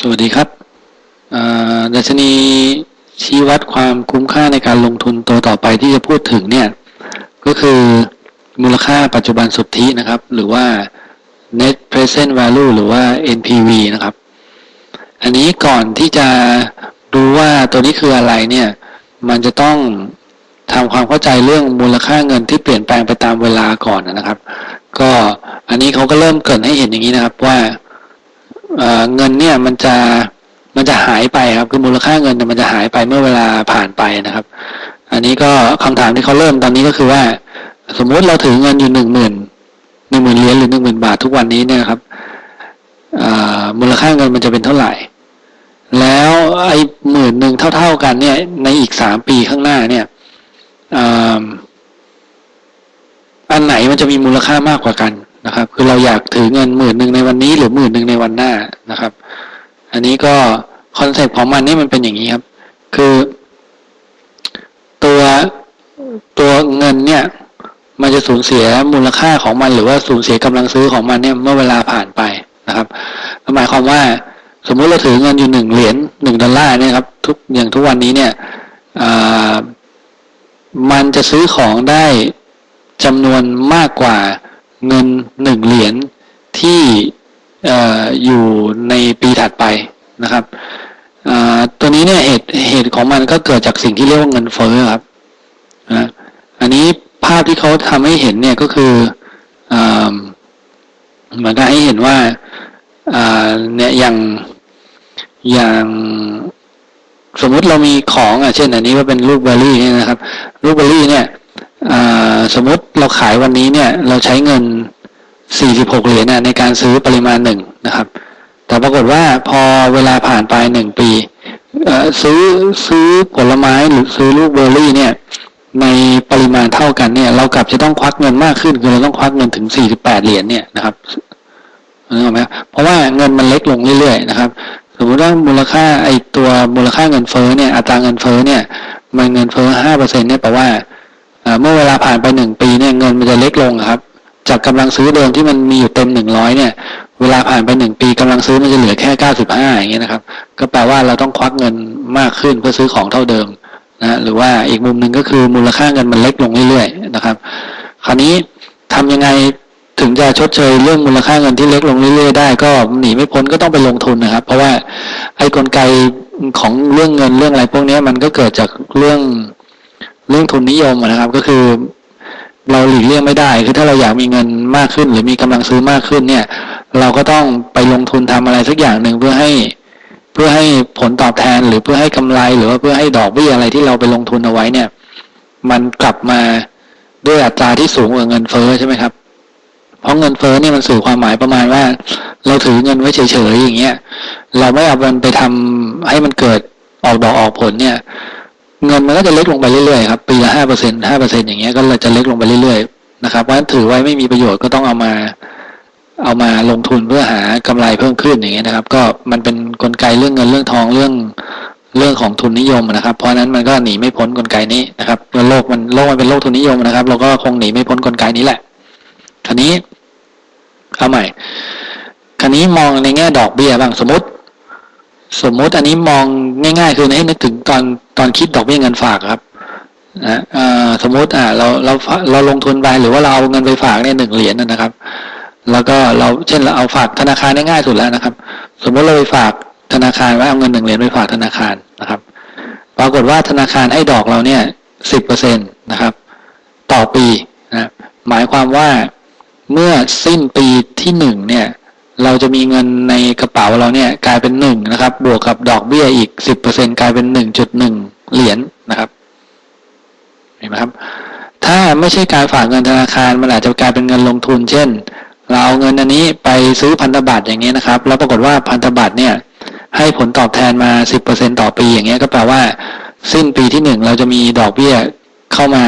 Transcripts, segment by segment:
สวัสดีครับดัชนีชี้วัดความคุ้มค่าในการลงทุนตัวต่อไปที่จะพูดถึงเนี่ยก็คือมูลค่าปัจจุบันสุทธินะครับ หรือว่า net present value หรือว่า NPV นะครับ อันนี้ก่อนที่จะรู้ว่าตัวนี้คืออะไรเนี่ยมันจะต้องทำความเข้าใจเรื่องมูลค่าเงินที่เปลี่ยนแปลงไปตามเวลาก่อนนะครับ ก็อันนี้เขาก็เริ่มเกิดให้เห็นอย่างนี้นะครับว่า เเงินเนี่ยมันจะมันจะหายไปครับ คือมูลค่าเงินมันจะหายไปเมื่อเวลาผ่านไปนะครับ อันนี้ก็คำถามที่เขาเริ่มตอนนี้ก็คือว่า สมมุติเราถือเงินอยู่หนึ่งหมื่นหนึ่งหมื่นเหรียญหรือหนึ่งหมื่นบาททุกวันนี้เนี่ยครับมูลค่าเงินมันจะเป็นเท่าไหร่ แล้วไอ้หมื่นหนึ่งเท่า ๆกันเนี่ย ในอีกสามปีข้างหน้าเนี่ยออันไหนมันจะมีมูลค่ามากกว่ากัน นะครับ คือเราอยากถือเงินหมื่นหนึ่งในวันนี้ หรือหมื่นหนึ่งในวันหน้านะครับ อันนี้ก็คอนเซปต์ของมันนี่มันเป็นอย่างนี้ครับ คือ ตัวตัวเงินเนี่ย มันจะสูญเสียมูลค่าของมัน หรือว่าสูญเสียกำลังซื้อของมันเนี่ยเมื่อเวลาผ่านไปนะครับหมายความว่าสมมุติเราถือเงินอยู่หนึ่งเหรียญหนึ่งดอลลาร์เนี่ยครับ ทุกอย่างทุกวันนี้เนี่ยมันจะซื้อของได้จำนวนมากกว่า เงินหนึ่งเหรียญที่ออยู่ในปีถัดไปนะครับตัวนี้เนี่ยเหตุเหตุของมันก็เกิดจากสิ่งที่เรียกว่าเงินเฟ้อครับนะอันนี้ภาพที่เขาทำให้เห็นเนี่ยก็คืออเหมือนกับให้เห็นว่าเนี่ยอย่างอย่างสมมุติเรามีของอะเช่น อันนี้ว่าเป็นรูปเบอร์รี่เนี่ยนะครับรูปเบอร์รี่เนี่ย สมมติเราขายวันนี้เนี่ย เราใช้เงิน 46 เหรียญนะในการซื้อปริมาณหนึ่งนะครับ แต่ปรากฏว่าพอเวลาผ่านไปหนึ่งปีซื้อซื้อผลไม้หรือซื้อลูกเบอร์รี่เนี่ย ในปริมาณเท่ากันเนี่ย เรากลับจะต้องควักเงินมากขึ้นคือเราต้องควักเงินถึง 48 เหรียญเนี่ยนะครับนึกออกไหมครับเพราะว่าเงินมันเล็กลงเรื่อยๆนะครับ สมมติว่ามูลค่าไอตัวมูลค่าเงินเฟ้อเนี่ยอัตราเงินเฟ้อเนี่ย มันเงินเฟ้อห้าเปอร์เซ็นเนี่ยแปลว่า เมื่อเวลาผ่านไปหนึ่งปีเนี่ยเงินมันจะเล็กลงครับ จากกำลังซื้อเดิมที่มันมีอยู่เต็มหนึ่งร้อยเนี่ย เวลาผ่านไปหนึ่งปีกำลังซื้อมันจะเหลือแค่เก้าสิบห้าอย่างเงี้ยนะครับ ก็แปลว่าเราต้องควักเงินมากขึ้นเพื่อซื้อของเท่าเดิมนะหรือว่าอีกมุมหนึ่งก็คือมูลค่าเงินมันเล็กลงเรื่อยๆนะครับ คราวนี้ทำยังไงถึงจะชดเชยเรื่องมูลค่าเงินที่เล็กลงเรื่อยๆได้ก็หนีไม่พ้นก็ต้องไปลงทุนนะครับ เพราะว่าไอ้กลไกของเรื่องเงินเรื่องอะไรพวกนี้มันก็เกิดจากเรื่อง เรื่องทุนนิยมอะนะครับ ก็คือ เราหลีกเลี่ยงไม่ได้ คือถ้าเราอยากมีเงินมากขึ้น หรือมีกำลังซื้อมากขึ้นเนี่ย เราก็ต้องไปลงทุนทำอะไรสักอย่างหนึ่งเพื่อให้เพื่อให้ผลตอบแทนหรือเพื่อให้กำไร หรือว่าเพื่อให้ดอกเบี้ยอะไรที่เราไปลงทุนเอาไว้เนี่ย มันกลับมาด้วยอัตราที่สูงกว่าเงินเฟ้อใช่ไหมครับ เพราะเงินเฟ้อเนี่ยมันสื่อความหมายประมาณว่า เราถือเงินไว้เฉยๆอย่างเงี้ย เราไม่เอามันไปทำให้มันเกิดออกดอกออกผลเนี่ย เงินมันก็จะเล็กลงไปเรื่อยๆครับปีละห้าเปอร์เซ็นห้าเปอร์เซ็นอย่างเงี้ยก็เลยจะเล็กลงไปเรื่อยๆนะครับเพราะฉะนั้นถือไว้ไม่มีประโยชน์ก็ต้องเอามา เอามาลงทุนเพื่อหากำไรเพิ่มขึ้นอย่างเงี้ยนะครับ ก็มันเป็นกลไกเรื่องเงินเรื่องทองเรื่องเรื่องของทุนนิยมนะครับ เพราะนั้นมันก็หนีไม่พ้นกลไกนี้นะครับเมื่อโลกมันโลกมันเป็นโลกทุนนิยมนะครับ เราก็คงหนีไม่พ้นกลไกนี้แหละคราวนี้เอาใหม่คราวนี้มองในแง่ดอกเบี้ยบ้างสมมติ สมมติอันนี้มองง่ายๆคือให้นึกถึงตอนตอนคิดดอกเบี้ยเงินฝากครับนะสมมติอ่าเราเราเราลงทุนไปหรือว่าเราเอาเงินไปฝากเนี่ยหนึ่งเหรียญนะนะครับ แล้วก็เราเช่นเราเอาฝากธนาคารง่ายสุดแล้วนะครับ สมมติเราไปฝากธนาคารไว้เอาเงินหนึ่งเหรียญไปฝากธนาคารนะครับ ปรากฏว่าธนาคารให้ดอกเราเนี่ยสิบเปอร์เซ็นตนะครับ ต่อปีนะหมายความว่าเมื่อสิ้นปีที่หนึ่งเนี่ย เราจะมีเงินในกระเป๋าเราเนี่ยกลายเป็นหนึ่งนะครับ บวกกับดอกเบี้ยอีกสิบเปอร์เซ็นกลายเป็นหนึ่งจุดหนึ่งเหรียญนะครับ เห็นไหมครับ ถ้าไม่ใช่การฝากเงินธนาคารมันอาจจะกลายเป็นเงินลงทุน เช่น เราเอาเงินอันนี้ไปซื้อพันธบัตรอย่างเงี้ยนะครับ แล้วปรากฏว่าพันธบัตรเนี่ย ให้ผลตอบแทนมาสิบเปอร์เซ็นต่อปีอย่างเงี้ยก็แปลว่า สิ้นปีที่หนึ่งเราจะมีดอกเบี้ยเข้ามา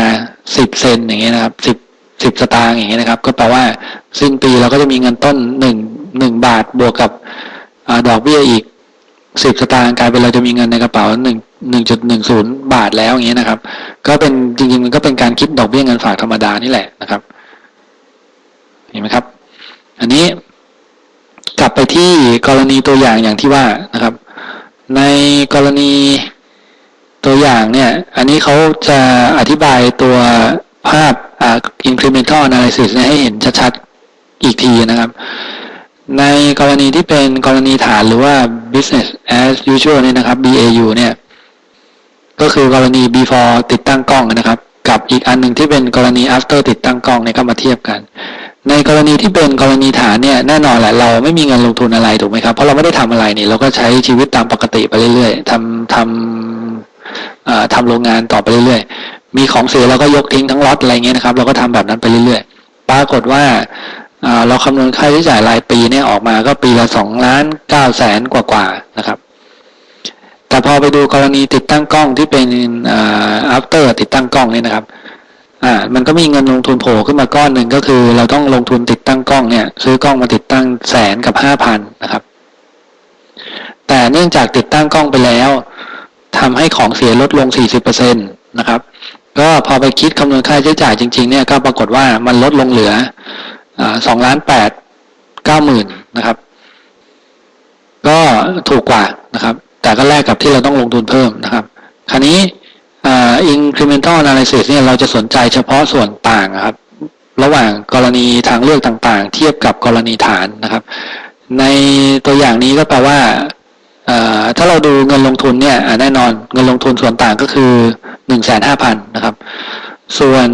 สิบเซนอย่างเงี้ยนะครับสิบ สิบสตางค์อย่างเงี้ยนะครับ ก็แปลว่าสิ้นปีเราก็จะมีเงินต้นหนึ่งหนึ่งบาทบวกกับอดอกเบี้ยอีกสิบสตางค์กลายเป็นเราจะมีเงินในกระเป๋าหนึ่งหนึ่งจุดหนึ่งศูนย์บาทแล้วอย่างเงี้ยนะครับ ก็เป็นจริงๆมันก็เป็นการคิดดอกเบี้ยเงินฝากธรรมดานี่แหละนะครับ เห็นไหมครับ อันนี้กลับไปที่กรณีตัวอย่างอย่างที่ว่านะครับ ในกรณีตัวอย่างเนี่ย อันนี้เขาจะอธิบายตัว ภาพอ่า incremental analysis เนี่ยให้เห็นชัดๆ อีกทีนะครับ ในกรณีที่เป็นกรณีฐานหรือว่า business as usual เนี่ยนะครับ BAU เนี่ย ก็คือกรณี before ติดตั้งกล้องนะครับ กับอีกอันหนึ่งที่เป็นกรณี after ติดตั้งกล้องเนี่ยก็มาเทียบกัน ในกรณีที่เป็นกรณีฐานเนี่ยแน่นอนแหละเราไม่มีเงินลงทุนอะไรถูกไหมครับ เพราะเราไม่ได้ทำอะไรนี่เราก็ใช้ชีวิตตามปกติไปเรื่อยๆทำทำทำโรงงานต่อไปเรื่อยๆ มีของเสียเราก็ยกทิ้งทั้งล็อตอะไรเงี้ยนะครับ เราก็ทำแบบนั้นไปเรื่อยๆ ปรากฏว่าเราคำนวณค่าใช้จ่ายรายปีเนี่ยออกมาก็ปีละสองล้านเก้าแสนกว่าๆนะครับ แต่พอไปดูกรณีติดตั้งกล้องที่เป็นอ่อ after ติดตั้งกล้องเนี่ยนะครับอ่ามันก็มีเงินลงทุนโผล่ขึ้นมาก้อนหนึ่งก็คือ เราต้องลงทุนติดตั้งกล้องเนี่ยซื้อกล้องมาติดตั้งแสนกับห้าพันนะครับ แต่เนื่องจากติดตั้งกล้องไปแล้วทำให้ของเสียลดลง40%นะครับ ก็พอไปคิดคำนวณค่าใช้จ่ายจริง ๆ เนี่ยก็ปรากฏว่ามันลดลงเหลือสองล้านแปดเก้าหมื่นนะครับ ก็ถูกกว่านะครับ แต่ก็แลกกับที่เราต้องลงทุนเพิ่มนะครับ คราวนี้อ่า incremental analysis เนี่ยเราจะสนใจเฉพาะส่วนต่างครับ ระหว่างกรณีทางเลือกต่างๆ เทียบกับกรณีฐานนะครับ ในตัวอย่างนี้ก็แปลว่าถ้าเราดูเงินลงทุนเนี่ยแน่นอนเงินลงทุนส่วนต่างก็คือ หนึ่งแสนห้าพันนะครับ ส่วน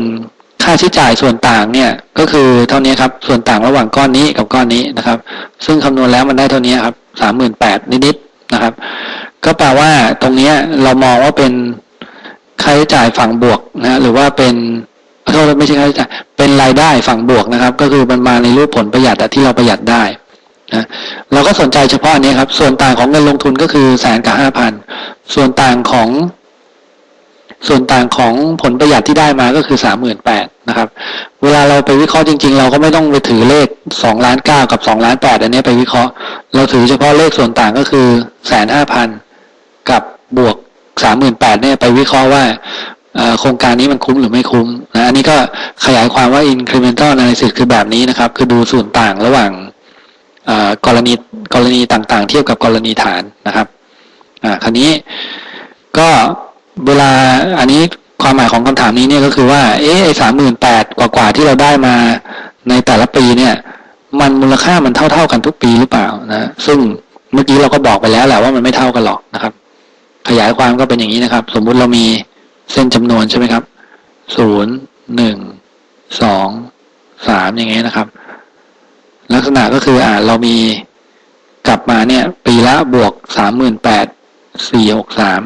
ค่าใช้จ่ายส่วนต่างเนี่ยก็คือเท่านี้ครับส่วนต่างระหว่างก้อนนี้กับก้อนนี้นะครับ ซึ่งคำนวณแล้วมันได้เท่านี้ครับสามหมื่นแปดนิดๆนะครับ ก็แปลว่าตรงนี้เรามองว่าเป็นค่าใช้จ่ายฝั่งบวกนะหรือว่าเป็นโทษไม่ใช่ค่าใช้จ่ายเป็นรายได้ฝั่งบวกนะครับ ก็คือมันมาในรูปผลประหยัดที่เราประหยัดได้นะเราก็สนใจเฉพาะอันนี้ครับ ส่วนต่างของเงินลงทุนก็คือแสนกับห้าพันส่วนต่างของ ส่วนต่างของผลประหยัดที่ได้มาก็คือสามหมื่นแปดนะครับ เวลาเราไปวิเคราะห์จริง ๆ เราก็ไม่ต้องไปถือเลขสองล้านเก้ากับสองล้านแปดอันนี้ไปวิเคราะห์ เราถือเฉพาะเลขส่วนต่างก็คือแสนห้าพันกับบวกสามหมื่นแปดเนี่ยไปวิเคราะห์ว่าโครงการนี้มันคุ้มหรือไม่คุ้มนะอันนี้ก็ขยายความว่า incremental analysis คือแบบนี้นะครับ คือดูส่วนต่างระหว่างกรณีกรณีต่างๆ เทียบกับกรณีฐานนะครับอ่าคราวนี้ก็ เวลาอันนี้ความหมายของคำถามนี้เนี่ยก็คือว่า เอ๊ะไอ้สามหมื่นแปดกว่าๆที่เราได้มาในแต่ละปีเนี่ย มันมูลค่ามันเท่า ๆ กันทุกปีหรือเปล่านะซึ่งเมื่อกี้เราก็บอกไปแล้วแหละว่ามันไม่เท่ากันหรอกนะครับ ขยายความก็เป็นอย่างนี้นะครับ สมมุติเรามีเส้นจำนวนใช่ไหมครับศูนย์หนึ่งสองสามอย่างเงี้ยนะครับ ลักษณะก็คืออ่าเรามีกลับมาเนี่ย ปีละบวกสามหมื่นแปดสี่หกสาม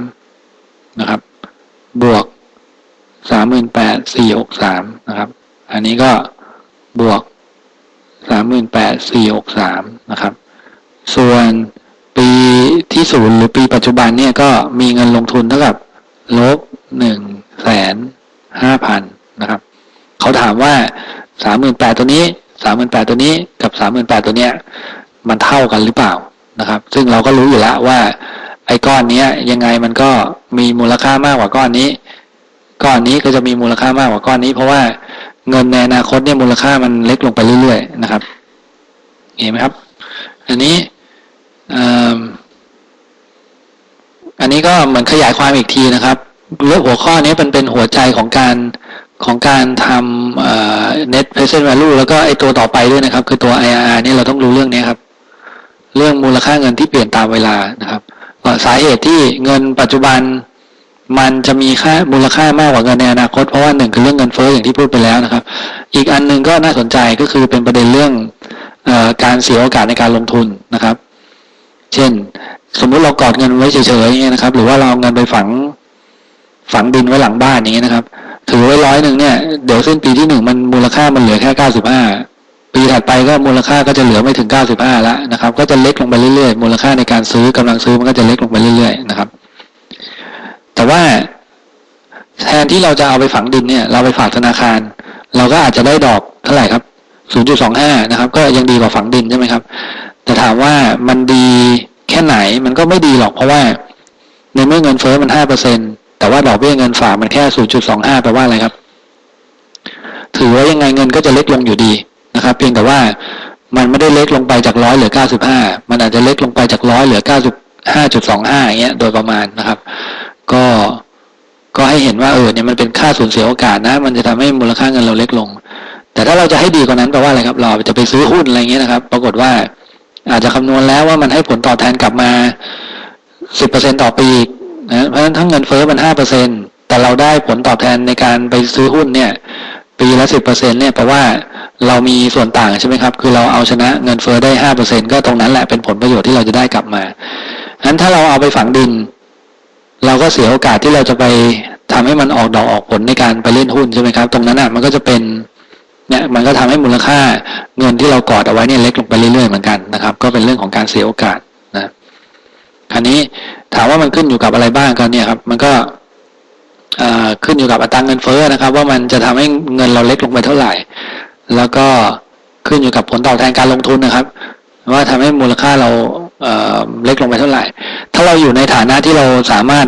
นะครับ บวกสามหมื่นแปดสี่หกสามนะครับ อันนี้ก็บวกสามหมื่นแปดสี่หกสามนะครับ ส่วนปีที่ศูนย์หรือปีปัจจุบันเนี่ยก็มีเงินลงทุนเท่ากับลบหนึ่งแสนห้าพันนะครับ เขาถามว่าสามหมื่นแปดตัวนี้สามหมื่นแปดตัวนี้กับสามหมื่นแปดตัวเนี้ยมันเท่ากันหรือเปล่านะครับ ซึ่งเราก็รู้อยู่แล้วว่า ไอ้ก้อนเนี้ยยังไงมันก็มีมูลค่ามากกว่าก้อนนี้ ก้อนนี้ก็จะมีมูลค่ามากกว่าก้อนนี้ เพราะว่าเงินในอนาคตเนี่ยมูลค่ามันเล็กลงไปเรื่อยๆนะครับ เห็นไหมครับ อันนี้ออันนี้ก็เหมือนขยายความอีกทีนะครับเรื่องหัวข้อนี้เป็นเป็นหัวใจของการของการทำเอ่อ net present value แล้วก็ไอตัวต่อไปด้วยนะครับ คือตัว IRR เนี่ยเราต้องรู้เรื่องนี้ครับ เรื่องมูลค่าเงินที่เปลี่ยนตามเวลานะครับ สาเหตุที่เงินปัจจุบันมันจะมีค่ามูลค่ามากกว่าเงินในอนาคตเพราะว่าหนึ่งคือเรื่องเงินเฟ้ออย่างที่พูดไปแล้วนะครับ อีกอันหนึ่งก็น่าสนใจก็คือเป็นประเด็นเรื่องอการเสียโอกาสในการลงทุนนะครับ เช่น สมมุติเรากอดเงินไว้เฉยๆอย่างเงี้ยนะครับ หรือว่าเราเอาเงินไปฝังฝังดินไว้หลังบ้านอย่างเงี้ยนะครับ ถือไว้ร้อยหนึ่งเนี่ยเดี๋ยวสิ้นปีที่หนึ่งมันมูลค่ามันเหลือแค่เก้าสิบห้า ปีถัดไปก็มูลค่าก็จะเหลือไม่ถึงเก้าสิบห้าแล้วนะครับ ก็จะเล็กลงไปเรื่อยๆ มูลค่าในการซื้อกำลังซื้อมันก็จะเล็กลงไปเรื่อยๆนะครับ แต่ว่าแทนที่เราจะเอาไปฝังดินเนี่ย เราไปฝากธนาคาร เราก็อาจจะได้ดอกเท่าไหร่ครับ 0.25 นะครับ ก็ยังดีกว่าฝังดินใช่ไหมครับ แต่ถามว่ามันดีแค่ไหนมันก็ไม่ดีหรอกเพราะว่า ในเมื่อเงินเฟ้อมัน 5%แต่ว่าดอกเบี้ยเงินฝากมันแค่ 0.25 แปลว่าอะไรครับ ถือว่ายังไงเงินก็จะเล็กลงอยู่ดี นะครับ เพียงแต่ว่ามันไม่ได้เล็กลงไปจากร้อยเหลือเก้าสิบห้ามันอาจจะเล็กลงไปจากร้อยเหลือเก้าสิบห้าจุดสองห้าอย่างเงี้ยโดยประมาณนะครับ ก็ก็ให้เห็นว่าเออเนี่ยมันเป็นค่าสูญเสียโอกาสนะ มันจะทำให้มูลค่าเงินเราเล็กลง แต่ถ้าเราจะให้ดีกว่านั้นแปลว่าอะไรครับ เราจะไปซื้อหุ้นอะไรเงี้ยนะครับ ปรากฏว่าอาจจะคำนวณแล้วว่ามันให้ผลตอบแทนกลับมาสิบเปอร์เซ็นต่อปีนะเพราะฉะนั้นถ้าเงินเฟ้อมันห้าเปอร์เซ็นแต่เราได้ผลตอบแทนในการไปซื้อหุ้นเนี่ย ปีละสิบเปอร์เซ็นเนี่ยแปลว่า เรามีส่วนต่างใช่ไหมครับ คือเราเอาชนะเงินเฟ้อได้ห้าเปอร์เซ็นก็ตรงนั้นแหละเป็นผลประโยชน์ที่เราจะได้กลับมางั้นถ้าเราเอาไปฝังดิน เราก็เสียโอกาสที่เราจะไปทำให้มันออกดอกออกผลในการไปเล่นหุ้นใช่ไหมครับ ตรงนั้นอะมันก็จะเป็นเนี่ยมันก็ทำให้มูลค่าเงินที่เรากอดเอาไว้เนี่ยเล็กลงไปเรื่อยๆเหมือนกันนะครับ ก็เป็นเรื่องของการเสียโอกาสนะคราวนี้ถามว่ามันขึ้นอยู่กับอะไรบ้างกันเนี่ยครับ มันก็ขึ้นอยู่กับอัตราเงินเฟ้อนะครับ ว่ามันจะทำให้เงินเราเล็กลงไปเท่าไหร่ แล้วก็ขึ้นอยู่กับผลตอบแทนการลงทุนนะครับ ว่าทำให้มูลค่าเราเเล็กลงไปเท่าไหร่ ถ้าเราอยู่ในฐานะที่เราสามารถ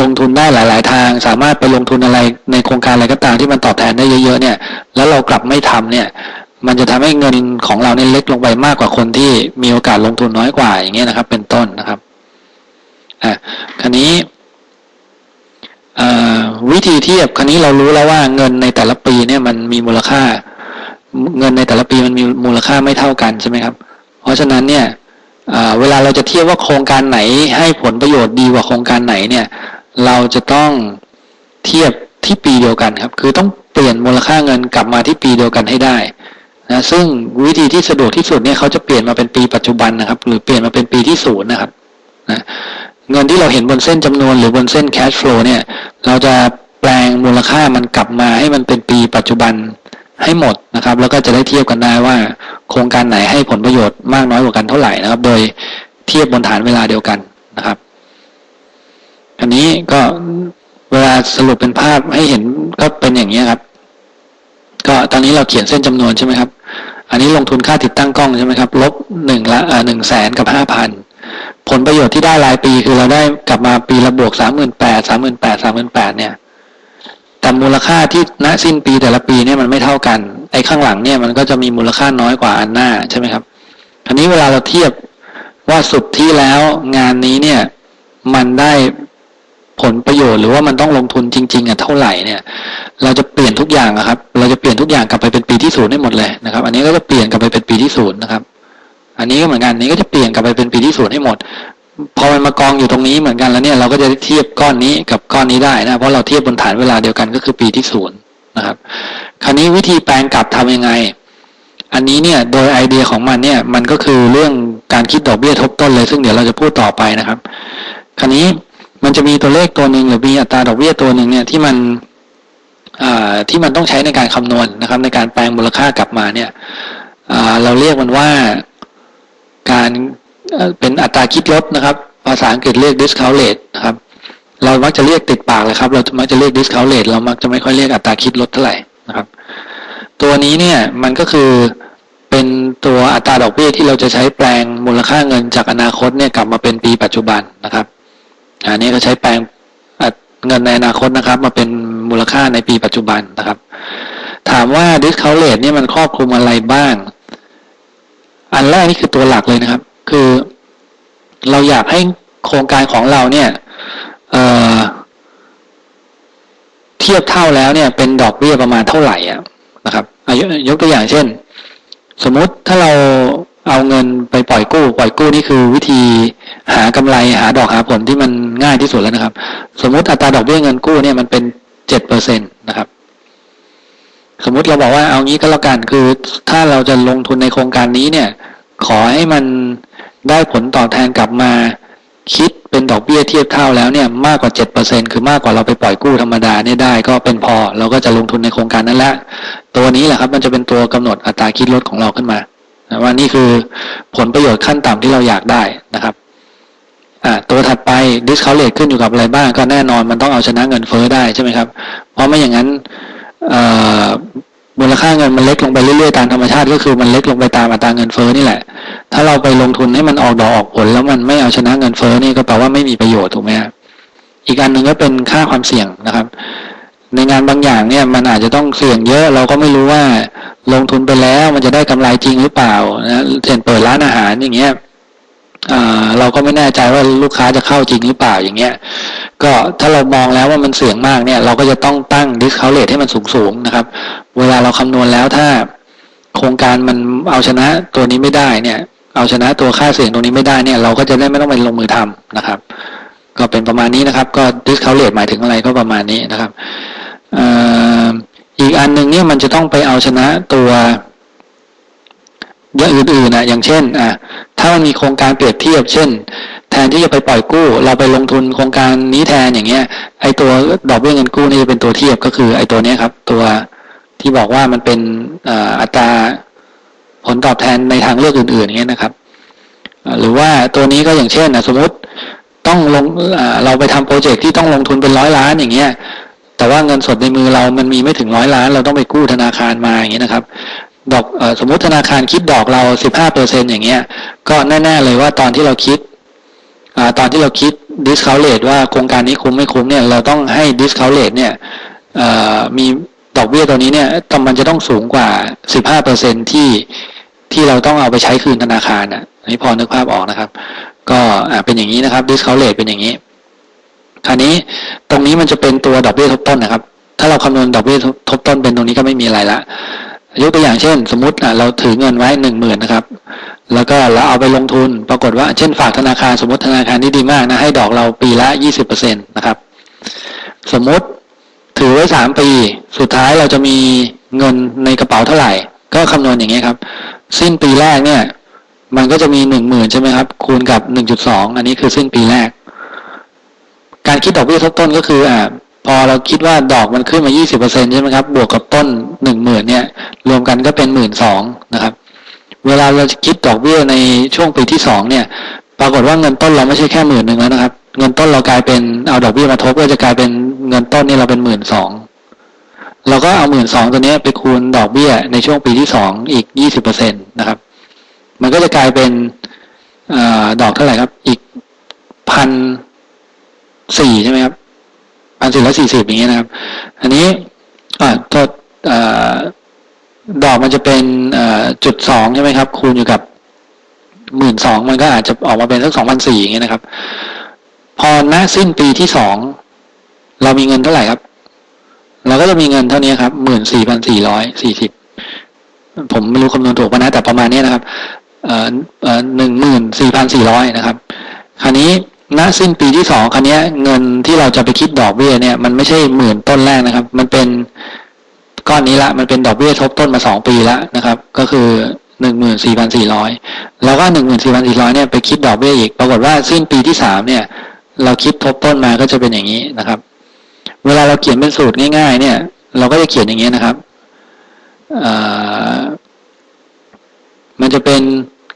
ลงทุนได้หลาย ๆ ทาง สามารถไปลงทุนอะไรในโครงการอะไรก็ตามที่มันตอบแทนได้เยอะ ๆ เนี่ย แล้วเรากลับไม่ทำเนี่ย มันจะทำให้เงินของเราเนี่ยเล็กลงไปมากกว่าคนที่มีโอกาสลงทุนน้อยกว่าอย่างเงี้ยนะครับ เป็นต้นนะครับอะคราวนี้วิธีเทียบคราวนี้เรารู้แล้วว่าเงินในแต่ละปีเนี่ยมันมีมูลค่า เงินในแต่ละปีมันมีมูลค่าไม่เท่ากันใช่ไหมครับ เพราะฉะนั้นเนี่ยเวลาเราจะเทียบว่าโครงการไหนให้ผลประโยชน์ดีกว่าโครงการไหนเนี่ย เราจะต้องเทียบที่ปีเดียวกันครับ คือต้องเปลี่ยนมูลค่าเงินกลับมาที่ปีเดียวกันให้ได้นะซึ่งวิธีที่สะดวกที่สุดเนี่ยเขาจะเปลี่ยนมาเป็นปีปัจจุบันนะครับ หรือเปลี่ยนมาเป็นปีที่ศูนย์นะครับนะเงินที่เราเห็นบนเส้นจำนวนหรือบนเส้น cash flow เนี่ย เราจะแปลงมูลค่ามันกลับมาให้มันเป็นปีปัจจุบัน ให้หมดนะครับ แล้วก็จะได้เทียบกันได้ว่า โครงการไหนให้ผลประโยชน์มากน้อยกว่ากันเท่าไหร่นะครับ โดยเทียบบนฐานเวลาเดียวกันนะครับ อันนี้ก็เวลาสรุปเป็นภาพให้เห็นก็เป็นอย่างนี้ครับ ก็ตอนนี้เราเขียนเส้นจำนวนใช่ไหมครับ อันนี้ลงทุนค่าติดตั้งกล้องใช่ไหมครับลบหนึ่งละหนึ่งแสนกับห้าพันผลประโยชน์ที่ได้รายปีคือเราได้กลับมาปีละบวกสามหมื่นแปดสามหมื่นแปดสามหมื่นแปดเนี่ย แต่มูลค่าที่ณสิ้นปีแต่ละปีเนี่ยมันไม่เท่ากัน ไอ้ข้างหลังเนี่ยมันก็จะมีมูลค่าน้อยกว่าอันหน้าใช่ไหมครับอันนี้เวลาเราเทียบว่าสุดที่แล้วงานนี้เนี่ยมันได้ผลประโยชน์หรือว่ามันต้องลงทุนจริง ๆอะเท่าไหร่เนี่ย เราจะเปลี่ยนทุกอย่างครับ เราจะเปลี่ยนทุกอย่างกลับไปเป็นปีที่ศูนย์ให้หมดเลยนะครับ อันนี้ก็จะเปลี่ยนกลับไปเป็นปีที่ศูนย์นะครับ อันนี้ก็เหมือนกันนี้ก็จะเปลี่ยนกลับไปเป็นปีที่ศูนย์ให้หมด พอมันมากองอยู่ตรงนี้เหมือนกันแล้วเนี่ยเราก็จะเทียบก้อนนี้กับก้อนนี้ได้นะเพราะเราเทียบบนฐานเวลาเดียวกันก็คือปีที่ศูนย์นะครับ คราวนี้วิธีแปลงกลับทำยังไง อันนี้เนี่ยโดยไอเดียของมันเนี่ยมันก็คือเรื่องการคิดดอกเบี้ยทบต้นเลย ซึ่งเดี๋ยวเราจะพูดต่อไปนะครับ คราวนี้มันจะมีตัวเลขตัวหนึ่งหรือมีอัตราดอกเบี้ยตัวหนึ่งเนี่ยที่มันที่มันต้องใช้ในการคำนวณนะครับ ในการแปลงมูลค่ากลับมาเนี่ยเราเรียกมันว่าการ เป็นอัตราคิดลดนะครับ ภาษาอังกฤษเรียก discount rate นะครับ เรามักจะเรียกติดปากเลยครับ เรามักจะเรียก discount rate เรามักจะไม่ค่อยเรียกอัตราคิดลดเท่าไหร่นะครับ ตัวนี้เนี่ยมันก็คือเป็นตัวอัตราดอกเบี้ยที่เราจะใช้แปลงมูลค่าเงินจากอนาคตเนี่ยกลับมาเป็นปีปัจจุบันนะครับอันนี้ก็ใช้แปลงเงินในอนาคตนะครับ มาเป็นมูลค่าในปีปัจจุบันนะครับ ถามว่า discount rate เนี่ยมันครอบคลุมอะไรบ้าง อันแรกนี่คือตัวหลักเลยนะครับ คือเราอยากให้โครงการของเราเนี่ยเเทียบเท่าแล้วเนี่ย เป็นดอกเบี้ยประมาณเท่าไหร่อะนะครับยกยกตัวอย่างเช่น สมมุติถ้าเราเอาเงินไปปล่อยกู้ ปล่อยกู้นี่คือวิธีหากำไรหาดอกหาผลที่มันง่ายที่สุดแล้วนะครับ สมมุติอัตราดอกเบี้ยเงินกู้เนี่ยมันเป็นเจ็ดเปอร์เซ็นตนะครับ สมมุติเราบอกว่าเอางี้ก็แล้วกันคือ ถ้าเราจะลงทุนในโครงการนี้เนี่ย ขอให้มัน ได้ผลตอบแทนกลับมา คิดเป็นดอกเบี้ยเทียบเท่าแล้วเนี่ยมากกว่าเจ็ดเปอร์เซ็นคือมากกว่าเราไปปล่อยกู้ธรรมดาเนี่ยได้ก็เป็นพอ เราก็จะลงทุนในโครงการนั้นแหละตัวนี้แหละครับมันจะเป็นตัวกำหนดอัตราคิดลดของเราขึ้นมาว่านี่คือผลประโยชน์ขั้นต่ำที่เราอยากได้นะครับอ่าตัวถัดไป discount rate ขึ้นอยู่กับอะไรบ้างก็แน่นอนมันต้องเอาชนะเงินเฟ้อได้ใช่ไหมครับ เพราะไม่อย่างนั้นเอ่อ มูลค่าเงินมันเล็กลงไปเรื่อยๆตามธรรมชาติก็คือมันเล็กลงไปตามอัตราเงินเฟ้อนี่แหละ ถ้าเราไปลงทุนให้มันออกดอกออกผล แล้วมันไม่เอาชนะเงินเฟ้อนี่ก็แปลว่าไม่มีประโยชน์ถูกไหมครับอีกอันหนึ่งก็เป็นค่าความเสี่ยงนะครับ ในงานบางอย่างเนี่ยมันอาจจะต้องเสี่ยงเยอะเราก็ไม่รู้ว่าลงทุนไปแล้วมันจะได้กำไรจริงหรือเปล่านะเช่นเปิดร้านอาหารอย่างเงี้ย เราก็ไม่แน่ใจว่าลูกค้าจะเข้าจริงหรือเปล่าอย่างเงี้ย ก็ถ้าเรามองแล้วว่ามันเสี่ยงมากเนี่ย เราก็จะต้องตั้ง discount rate ให้มันสูงๆนะครับ เวลาเราคำนวณแล้วถ้าโครงการมันเอาชนะตัวนี้ไม่ได้เนี่ย เอาชนะตัวค่าเสี่ยงตรงนี้ไม่ได้เนี่ย เราก็จะได้ไม่ต้องไปลงมือทำนะครับ ก็เป็นประมาณนี้นะครับ ก็ discount rate หมายถึงอะไรก็ประมาณนี้นะครับอีกอันหนึ่งเนี่ยมันจะต้องไปเอาชนะตัวอย่างอื่นๆนะอย่างเช่น อะ ถ้ามันมีโครงการเปรียบเทียบ เช่น แทนที่จะไปปล่อยกู้ เราไปลงทุนโครงการนี้แทนอย่างเงี้ย ไอตัวดอกเบี้ยเงินกู้นี่จะเป็นตัวเทียบก็คือ ไอตัวนี้ครับ ตัวที่บอกว่ามันเป็นอัตราผลตอบแทนในทางเลือกอื่นๆอย่างเงี้ยนะครับ หรือว่าตัวนี้ก็อย่างเช่นนะสมมติต้องลงเอ่อเราไปทำโปรเจกต์ที่ต้องลงทุนเป็นร้อยล้านอย่างเงี้ยแต่ว่าเงินสดในมือเรามันมีไม่ถึงร้อยล้าน เราต้องไปกู้ธนาคารมาอย่างเงี้ยนะครับ ดอกสมมติธนาคารคิดดอกเราสิบห้าเปอร์เซ็นอย่างเงี้ย ก็แน่ ๆ เลยว่าตอนที่เราคิดอตอนที่เราคิด discount rate ว่าโครงการนี้คุ้มไม่คุ้มเนี่ย เราต้องให้ discount rate เนี่ยมีดอกเบี้ยตัวนี้เนี่ยต้องมันจะต้องสูงกว่าสิบห้าเปอร์เซ็นที่ที่เราต้องเอาไปใช้คืนธนาคารอะนนี้พอนึกภาพออกนะครับ ก็เป็นอย่างนี้นะครับ discount rate เป็นอย่างนี้คราวนี้ตรงนี้มันจะเป็นตัวดอกเบี้ยทบต้นนะครับ ถ้าเราคำนวณดอกเบี้ยทบต้นเป็นตรงนี้ก็ไม่มีอะไรละ ยกตัวอย่างเช่น สมมติเราถือเงินไว้หนึ่งหมื่นนะครับ แล้วก็เราเอาไปลงทุน ปรากฏว่าเช่นฝากธนาคารสมมติธนาคารที่ดีมากนะให้ดอกเราปีละยี่สิบเปอร์เซ็นตนะครับ สมมติถือไว้สามปี สุดท้ายเราจะมีเงินในกระเป๋าเท่าไหร่ ก็คำนวณอย่างนี้ครับ สิ้นปีแรกเนี่ย มันก็จะมีหนึ่งหมื่นใช่ไหมครับ คูณกับหนึ่งจุดสองอันนี้คือสิ้นปีแรก การคิดดอกเบี้ยทบต้นก็คืออ่า พอเราคิดว่าดอกมันขึ้นมา 20%ใช่ไหมครับ บวกกับต้น 10,000เนี่ย รวมกันก็เป็น 12,000นะครับ เวลาเราคิดดอกเบี้ยในช่วงปีที่ 2 เนี่ย ปรากฏว่าเงินต้นเราไม่ใช่แค่หมื่นหนึ่งแล้วนะครับ เงินต้นเรากลายเป็นเอาดอกเบี้ยมาทบก็จะกลายเป็นเงินต้นนี่เราเป็น12,000เราก็เอา12,000ตัวนี้ไปคูณดอกเบี้ยในช่วงปีที่2อีก20%นะครับ มันก็จะกลายเป็นอดอกเท่าไหร่ครับ อีกพันสี่ใช่ไหมครับ พันสี่ร้อยสี่สิบอย่างเงี้ยนะครับ อันนี้อ่าโทษอ่าดอกมันจะเป็นจุดสองใช่ไหมครับ คูณอยู่กับหมื่นสองมันก็อาจจะออกมาเป็นสักสองพันสี่อย่างเงี้ยนะครับ พอณสิ้นปีที่สองเรามีเงินเท่าไหร่ครับ เราก็จะมีเงินเท่านี้ครับหมื่นสี่พันสี่ร้อยสี่สิบผมไม่รู้คำนวณถูกปะนะแต่ประมาณนี้นะครับหนึ่งหมื่นสี่พันสี่ร้อยนะครับ คราวนี้ ณสิ้นปีที่สองคราวนี้เงินที่เราจะไปคิดดอกเบี้ยเนี่ย มันไม่ใช่หมื่นต้นแรกนะครับ มันเป็นก้อนนี้ละมันเป็นดอกเบี้ยทบต้นมาสองปีแล้วนะครับ ก็คือหนึ่งหมื่นสี่พันสี่ร้อยแล้วก็หนึ่งหมื่นสี่พันสี่ร้อยเนี่ยไปคิดดอกเบี้ยอีก ปรากฏว่าสิ้นปีที่สามเนี่ย เราคิดทบต้นมาก็จะเป็นอย่างนี้นะครับ เวลาเราเขียนเป็นสูตรง่าย ๆ เนี่ย เราก็จะเขียนอย่างนี้นะครับมันจะเป็น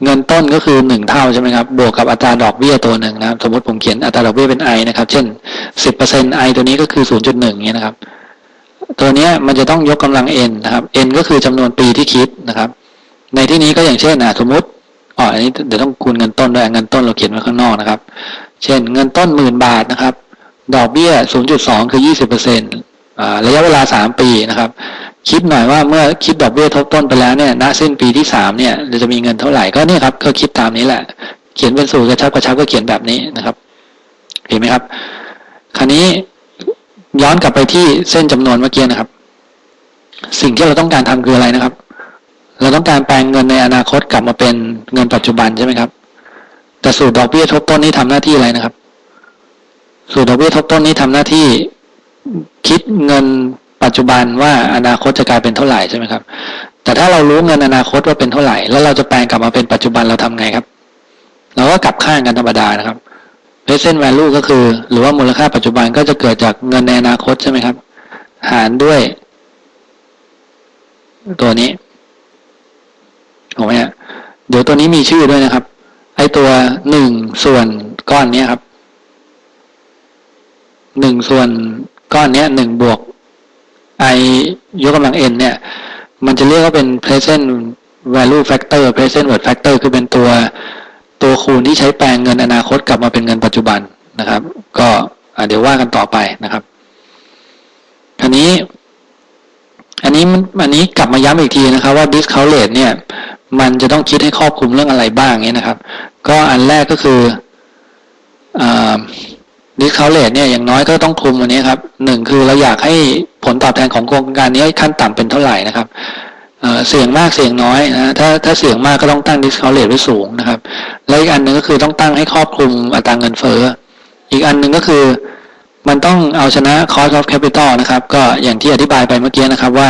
เงินต้นก็คือหนึ่งเท่าใช่ไหมครับ บวกกับอัตราดอกเบี้ยตัวหนึ่งนะครับ สมมติผมเขียนอัตราดอกเบี้ยเป็น i นะครับ เช่นสิบเปอร์เซ็นต์ i ตัวนี้ก็คือศูนย์จุดหนึ่งเงี้ยนะครับ ตัวเนี้ยมันจะต้องยกกำลัง n นะครับ n ก็คือจำนวนปีที่คิดนะครับ ในที่นี้ก็อย่างเช่นอะสมมติอ๋ออันนี้เดี๋ยวต้องคูณเงินต้นด้วยเงินต้นเราเขียนไว้ข้างนอกนะครับ เช่น เงินต้นหมื่นบาทนะครับ ดอกเบี้ย 0.2 คือ 20%อ่าระยะเวลา 3 ปีนะครับคิดหน่อยว่าเมื่อคิดดอกเบี้ยทบต้นไปแล้วเนี่ยณสิ้นปีที่3เนี่ยเราจะมีเงินเท่าไหร่ก็เนี่ยครับก็คิดตามนี้แหละ เขียนเป็นสูตรกระชับกระชับก็เขียนแบบนี้นะครับ เห็นไหมครับ คราวนี้ย้อนกลับไปที่เส้นจำนวนเมื่อกี้นะครับ สิ่งที่เราต้องการทำคืออะไรนะครับ เราต้องการแปลงเงินในอนาคตกลับมาเป็นเงินปัจจุบันใช่ไหมครับ แต่สูตรดอกเบี้ยทบต้นนี้ทำหน้าที่อะไรนะครับ สูตรดอกเบี้ยทบต้นนี้ทำหน้าที่คิดเงิน ปัจจุบันว่าอนาคตจะกลายเป็นเท่าไหร่ใช่ไหมครับ แต่ถ้าเรารู้เงินอนาคตว่าเป็นเท่าไหร่ แล้วเราจะแปลงกลับมาเป็นปัจจุบันเราทำไงครับ เราก็กลับข้างกันธรรมดานะครับ present value ก็คือ หรือว่ามูลค่าปัจจุบันก็จะเกิดจากเงินในอนาคตใช่ไหมครับ หารด้วย ตัวนี้ถูกไหมฮะเดี๋ยวตัวนี้มีชื่อด้วยนะครับ ไอตัวหนึ่งส่วนก้อนเนี้ยครับหนึ่งส่วนก้อนเนี้ยหนึ่งบวก i ยกกำลัง n เนี่ย มันจะเรียกว่าเป็น present value factor present word factor คือเป็นตัวตัวคูณที่ใช้แปลงเงินอนาคตกลับมาเป็นเงินปัจจุบันนะครับ ก็เดี๋ยวว่ากันต่อไปนะครับคราวนนี้ อันนี้อันนี้กลับมาย้ำอีกทีนะครับ ว่า discount rate เนี่ย มันจะต้องคิดให้ครอบคลุมเรื่องอะไรบ้างเนี่ยนะครับ ก็อันแรกก็คืออา discount rate เนี่ยอย่างน้อยก็ต้องคุมอันนี้ครับหนึ่งคือเราอยากให้ผลตอบแทนของโครงการนี้ขั้นต่ำเป็นเท่าไหร่นะครับเสี่ยงมากเสี่ยงน้อยนะถ้าถ้าเสี่ยงมากก็ต้องตั้ง discount rate ไว้สูงนะครับแล้วอีกอันหนึ่งก็คือต้องตั้งให้ครอบคลุมอัตราเงินเฟ้ออีกอันหนึ่งก็คือมันต้องเอาชนะ cost of capital นะครับ ก็อย่างที่อธิบายไปเมื่อกี้นะครับ ว่า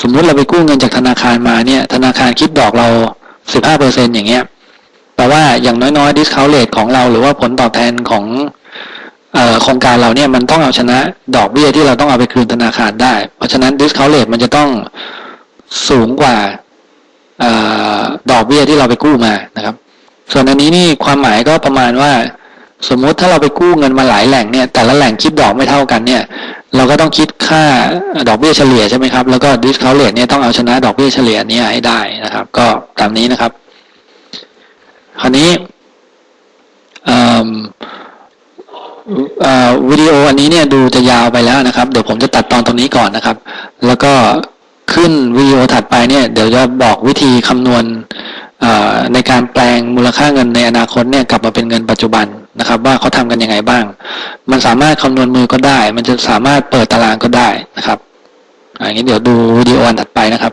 สมมุติเราไปกู้เงินจากธนาคารมาเนี่ย ธนาคารคิดดอกเรา 15%อย่างเงี้ยแปลว่าอย่างน้อยๆ discount rate ของเราหรือว่าผลตอบแทนของ โครงการเราเนี่ยมันต้องเอาชนะดอกเบี้ยที่เราต้องเอาไปคืนธนาคารได้ เพราะฉะนั้น discount rate มันจะต้องสูงกว่าออดอกเบี้ยที่เราไปกู้มานะครับ ส่วนอันนี้นี่ความหมายก็ประมาณว่า สมมุติถ้าเราไปกู้เงินมาหลายแหล่งเนี่ย แต่ละแหล่งคิดดอกไม่เท่ากันเนี่ย เราก็ต้องคิดค่าดอกเบี้ยเฉลี่ยใช่ไหมครับ แล้วก็ discount rate เนี่ยต้องเอาชนะดอกเบี้ยเฉลี่ยนี้ให้ได้นะครับ ก็ตามนี้นะครับ คราวนี้เอิ่มเอ่อ วิดีโออันนี้เนี่ยดูจะยาวไปแล้วนะครับ เดี๋ยวผมจะตัดตอนตรงนี้ก่อนนะครับ แล้วก็ขึ้นวิดีโอถัดไปเนี่ยเดี๋ยวจะบอกวิธีคำนวณในการแปลงมูลค่าเงินในอนาคตเนี่ยกลับมาเป็นเงินปัจจุบันนะครับ ว่าเขาทำกันยังไงบ้าง มันสามารถคำนวณมือก็ได้ มันจะสามารถเปิดตารางก็ได้นะครับอย่างนี้เดี๋ยวดูวิดีโออันถัดไปนะครับ